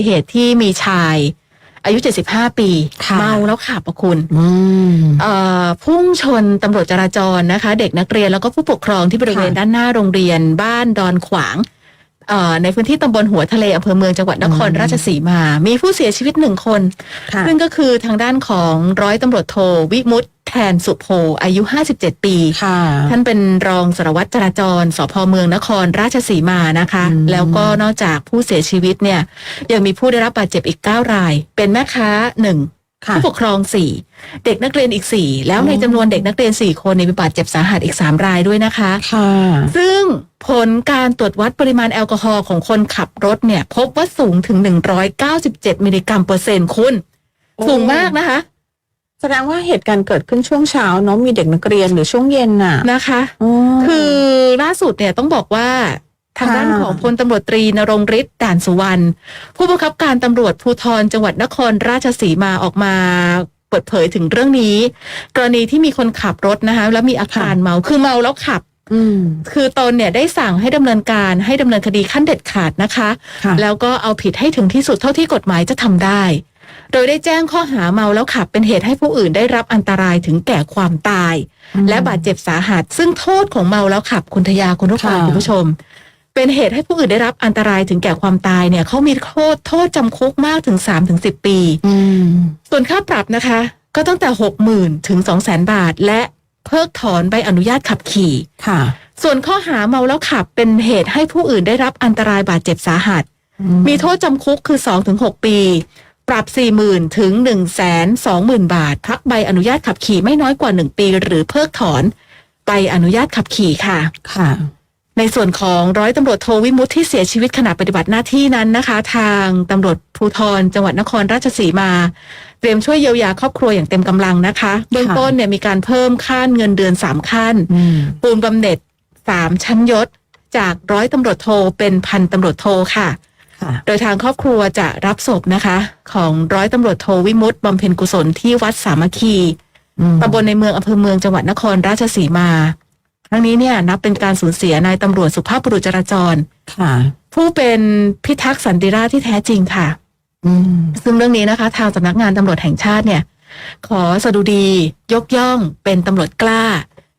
ติเหตุที่มีชาย อายุ 75 ปีค่ะเมาแล้วขับอะคุณอืมเอ่อพุ่งชนตำรวจจราจรนะคะ เด็กนักเรียนแล้วก็ผู้ปกครองที่บริเวณค่ะด้านหน้าโรงเรียนบ้านดอนขวางเอ่อ ในพื้นที่ตำบลหัวทะเลอำเภอเมืองจังหวัดนครอืมราชสีมา มีผู้เสียชีวิตหนึ่งคนค่ะซึ่งก็คือทางด้านของร้อยตำรวจโทวิมุตแทนสุโพอายุ 57 ปีค่ะท่านเป็นรองสารวัตรจราจรสพเมืองนครราชสีมานะคะอืมแล้วก็นอกจากผู้เสียชีวิตเนี่ย ยังมีผู้ได้รับบาดเจ็บอีก 9 ราย เป็นแม่ค้าหนึ่งค่ะ ผู้ปกครอง4เด็กนักเรียนอีก4แล้วในอ๋อจำนวนเด็กนักเรียน4คนเนี่ยมีบาดเจ็บสาหัสอีก3รายด้วยนะคะค่ะซึ่งผลการตรวจวัดปริมาณแอลกอฮอล์ของคนขับรถเนี่ย พบว่าสูงถึง197มิลลิกรัมเปอร์เซ็นต์คุณโอ้สูงมากนะคะ แสดงว่าเหตุการณ์เกิดขึ้นช่วงเช้าเนาะมีเด็กนักเรียนหรือช่วงเย็นน่ะนะคะอ๋อคือล่าสุดเนี่ยต้องบอกว่า ทางด้านค่ะของพลตำรวจตรีนรงฤทธิ์ด่านสุวรรณผู้บังคับการตำรวจภูธรจังหวัดนครราชสีมาออกมาเปิดเผยถึงเรื่องนี้ กรณีที่มีคนขับรถนะคะแล้วมีอาการเมาคือเมาแล้วขับอืมคือตนเนี่ยได้สั่งให้ดำเนินการให้ดำเนินคดีขั้นเด็ดขาดนะคะค่ะแล้วก็เอาผิดให้ถึงที่สุดเท่าที่กฎหมายจะทำได้ โดยได้แจ้งข้อหาเมาแล้วขับเป็นเหตุให้ผู้อื่นได้รับอันตรายถึงแก่ความตาย และบาดเจ็บสาหัส ซึ่งโทษของเมาแล้วขับคุณทยาคุณผู้ฟังค่ะคุณผู้ชม เป็นเหตุให้ผู้อื่นได้รับอันตรายถึงแก่ความตายเนี่ยเขามีโทษโทษจำคุกมากถึง3ถึง10ปีอืมส่วนค่าปรับนะคะ ก็ตั้งแต่60,000ถึง200,000บาท และเพิกถอนใบอนุญาตขับขี่ค่ะ ส่วนข้อหาเมาแล้วขับเป็นเหตุให้ผู้อื่นได้รับอันตรายบาดเจ็บสาหัส มีโทษจำคุกคือ2-6ปี ปรับ40,000ถึง120,000บาทพักใบอนุญาตขับขี่ไม่น้อยกว่า1ปี หรือเพิกถอนใบอนุญาตขับขี่ค่ะ ค่ะ ในส่วนของร้อยตำรวจโทวิมุตที่เสียชีวิตขณะปฏิบัติหน้าที่นั้นนะคะ ทางตำรวจภูธรจังหวัดนครราชสีมา เตรียมช่วยเยียวยาครอบครัวอย่างเต็มกำลังนะคะ เบื้องต้นเนี่ยมีการเพิ่มขั้นเงินเดือน3ขั้นอืมปูนบำเหน็จสามชั้นยศ จากร้อยตำรวจโทเป็นพันตำรวจโทค่ะค่ะ โดยทางครอบครัวจะรับศพนะคะ ของร้อยตำรวจโทวิมุตบำเพ็ญกุศลที่วัดสามัคคีอืมตำบลในเมืองอำเภอเมืองจังหวัดนครราชสีมา ครั้งนี้เนี่ยนับเป็นการสูญเสียนายตำรวจสุภาพบุรุษจราจร ค่ะ ผู้เป็นพิทักษ์สันติราษฎร์ที่แท้จริงค่ะ อืม ซึ่งเรื่องนี้นะคะ ทางสำนักงานตำรวจแห่งชาติเนี่ย ขอสดุดียกย่องเป็นตำรวจกล้า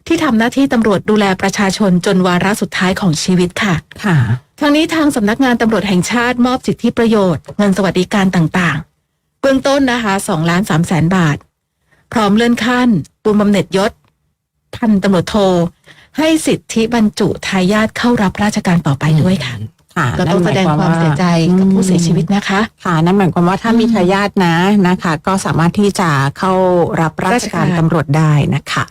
ที่ทำหน้าที่ตำรวจดูแลประชาชนจนวาระสุดท้ายของชีวิตค่ะ ค่ะ ทั้งนี้ทางสำนักงานตำรวจแห่งชาติมอบสิทธิประโยชน์เงินสวัสดิการต่างๆ เบื้องต้นนะคะ2ล้าน3แสนบาท พร้อมเลื่อนขั้นปูนบำเหน็จยศ พันตำรวจโท ให้สิทธิบรรจุทายาทเข้ารับราชการต่อไปด้วยค่ะ ค่ะก็ต้องแสดงความเสียใจกับผู้เสียชีวิตนะคะ ค่ะนั่นหมายความว่าถ้ามีอืมทายาทนะนะคะ ก็สามารถที่จะเข้ารับราชการราชการตำรวจได้นะคะ